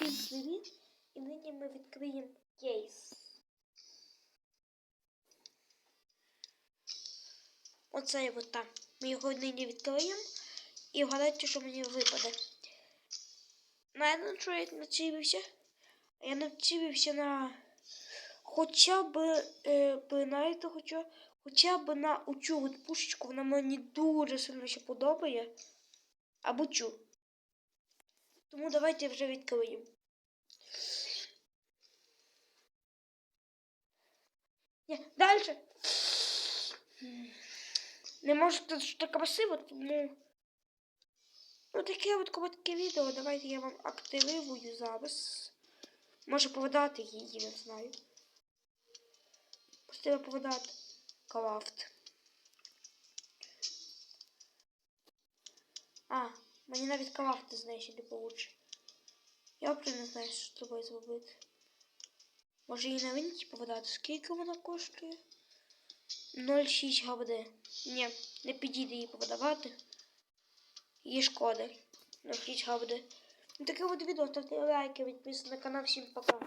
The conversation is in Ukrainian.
Всім привіт! І нині ми відкриємо кейс. Оцей от там. Ми його нині відкриємо і вгадайте, що мені випаде. Що я націлився? Я націлився на хоча б, е, знаєте, хоча, хоча б на оцю от пушечку, вона мені дуже сильно ще подобає. Або цю. Тому давайте вже відкриємо. Далі. Не може ж так красиво, тому. Ну таке от коротке відео. Давайте я вам активую зараз. Може повидати її, не знаю. Просто повидати. Крафт. А, мені навіть крафти знищити получше. Я взагалі не знаю, що з тобою зробити. Може її на винті повидати? Скільки вона коштує? 0,6 ГБД. Ні, не підійде її повидавати. Її шкода. 0,6 ГБД. Ну таке от відео, ставте лайки, підписуйтесь на канал. Всім пока.